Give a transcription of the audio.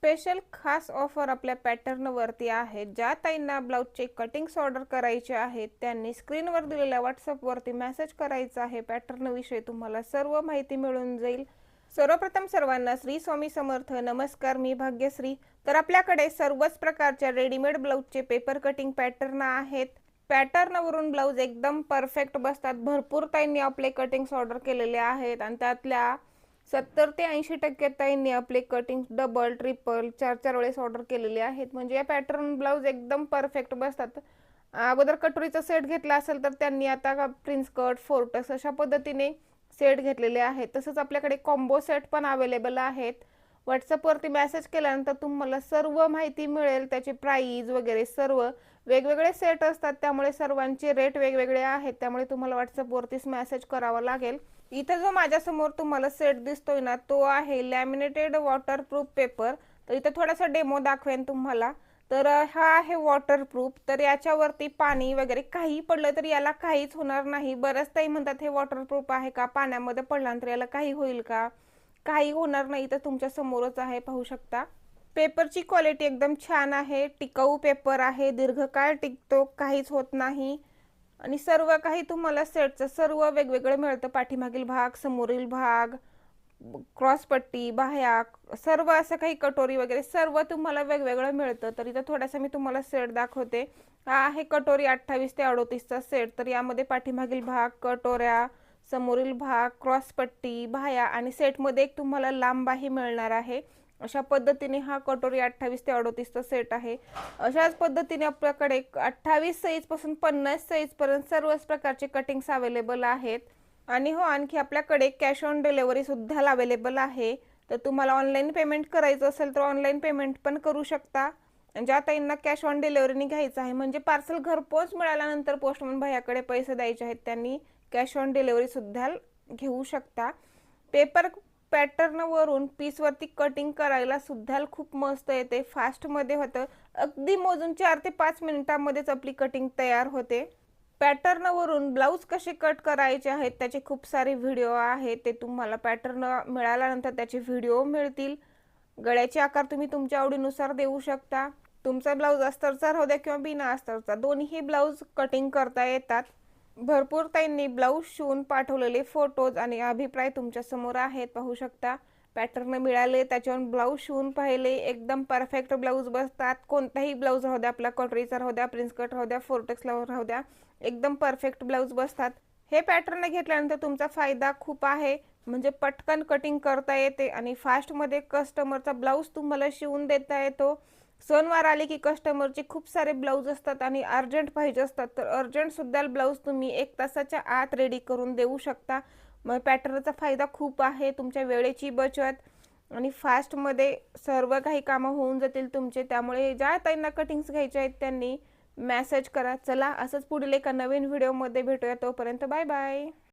Special खास offer आपल्या पॅटर्नवरती आहे ज्या ताईंना ब्लाऊजचे कटिंग्स ऑर्डर करायचे आहेत त्यांनी स्क्रीनवर दिलेल्या व्हॉट्सअपवरती मेसेज करायचा आहे. पॅटर्नविषयी तुम्हाला सर्व माहिती मिळून जाईल. सर्वप्रथम सर्वांना श्री स्वामी समर्थ. नमस्कार मी भाग्यश्री. तर आपल्याकडे सर्वच प्रकारच्या रेडीमेड ब्लाऊजचे पेपर कटिंग पॅटर्न आहेत. पॅटर्नवरून ब्लाऊज एकदम परफेक्ट बसतात. भरपूर ताईंनी आपले कटिंग्स ऑर्डर केलेले आहेत. आणि त्यातल्या सत्तर ते ऐंशी टक्के ताईंनी आपले कटिंग डबल ट्रिपल चार चार वेळेस ऑर्डर केलेले आहेत. म्हणजे या पॅटर्न ब्लाऊज एकदम परफेक्ट बसतात. अगोदर कटोरीचा सेट घेतला असेल तर त्यांनी आता प्रिन्स कट फोर्टस अशा पद्धतीने सेट घेतलेले आहेत. तसंच आपल्याकडे कॉम्बो सेट पण अवेलेबल आहेत. व्हॉट्सअपवरती मेसेज केल्यानंतर तुम्हाला सर्व माहिती मिळेल. त्याचे प्राईज वगैरे सर्व वेगवेगळे सेट असतात. त्यामुळे सर्वांचे रेट वेगवेगळे आहेत. त्यामुळे तुम्हाला व्हॉट्सअपवरतीच मेसेज करावा लागेल. इथं जो माझ्यासमोर तुम्हाला सेट दिसतोय ना तो आहे लॅमिनेटेड वॉटरप्रूफ पेपर तर इथं थोडासा डेमो दाखवेन तुम्हाला. तर हा आहे वॉटरप्रूफ तर याच्यावरती पाणी वगैरे काही पडलं तर याला काहीच होणार नाही. बरंच ताई म्हणतात हे वॉटरप्रूफ आहे का? पाण्यामध्ये पडल्यानंतर याला काही होईल का? काही होणार नाही तर तुमच्या समोरच आहे पाहू शकता. पेपरची क्वालिटी एकदम छान आहे. टिकाऊ पेपर आहे. दीर्घकाळ टिकतो. काहीच होत नाही. आणि सर्व काही तुम्हाला सेटचं सर्व वेगवेगळं मिळतं. पाठीमागील भाग समोरील भाग क्रॉसपट्टी बाह्या सर्व असं काही कटोरी वगैरे सर्व तुम्हाला वेगवेगळं मिळतं. तर इथं थोडासा मी तुम्हाला सेट दाखवते. हा आहे कटोरी अठ्ठावीस ते अडोतीसचा सेट तर यामध्ये पाठीमागील भाग कटोऱ्या समोरील भाग क्रॉसपट्टी बाह्या आणि सेटमध्ये एक तुम्हाला लांबाही मिळणार आहे. अशा पद्धतीने हा कटोरी अठ्ठावीस ते अडोतीसचा सेट आहे. अशाच पद्धतीने आपल्याकडे अठ्ठावीस साईजपासून पन्नास साईजपर्यंत सर्वच प्रकारचे कटिंग्स अवेलेबल आहेत. आणि हो आणखी आपल्याकडे कॅश ऑन डिलेवरी सुद्धा अवेलेबल आहे. तर तुम्हाला ऑनलाईन पेमेंट करायचं असेल तर ऑनलाईन पेमेंट पण करू शकता. ज्या ताईंना कॅश ऑन डिलेवरीने घ्यायचं आहे म्हणजे पार्सल घरपोच मिळाल्यानंतर पोस्टमन भैयाकडे पैसे द्यायचे आहेत त्यांनी कॅश ऑन डिलेवरीसुद्धा घेऊ शकता. पेपर पॅटर्नवरून पीसवरती कटिंग करायला सुद्धा खूप मस्त येते. फास्टमध्ये होतं. अगदी मोजून चार ते पाच मिनिटांमध्येच आपली कटिंग तयार होते. पॅटर्नवरून ब्लाऊज कसे कट करायचे आहेत त्याचे खूप सारे व्हिडिओ आहेत. ते तुम्हाला पॅटर्न मिळाल्यानंतर त्याचे व्हिडिओ मिळतील. गळ्याचे आकार तुम्ही तुमच्या आवडीनुसार देऊ शकता. तुमचा ब्लाऊज अस्तरचा राहू द्या किंवा बिना अस्तरचा दोन्ही ब्लाऊज कटिंग करता येतात. भरपूर ताईंनी ब्लाऊज शिवून पाठवलेले फोटोज आणि अभिप्राय तुमच्यासमोर आहेत. पाहू शकता पॅटर्न मिळाले. त्याच्यावर ब्लाऊज शिवून पाहिले. एकदम परफेक्ट ब्लाऊज बसतात. कोणताही ब्लाऊज राहू द्या आपला कटोरीचा राहू द्या प्रिन्स कट राहू द्या फोरटेक्स राहू द्या एकदम परफेक्ट ब्लाऊज बसतात. हे पॅटर्न घेतल्यानंतर तुमचा फायदा खूप आहे. म्हणजे पटकन कटिंग करता येते आणि फास्टमध्ये कस्टमरचा ब्लाऊज तुम्हाला शिवून देता येतो. सणवार आले की कस्टमरचे खूप सारे ब्लाऊज असतात आणि अर्जंट पाहिजे असतात. तर अर्जंटसुद्धा ब्लाऊज तुम्ही एक तासाच्या आत रेडी करून देऊ शकता. मग पॅटर्नचा फायदा खूप आहे तुमच्या वेळेची बचत आणि फास्टमध्ये सर्व काही कामं होऊन जातील तुमचे. त्यामुळे ज्या ताईंना कटिंग्स घ्यायचे आहेत त्यांनी मॅसेज करा. चला असंच पुढील एका नवीन व्हिडिओमध्ये भेटूया. तोपर्यंत बाय बाय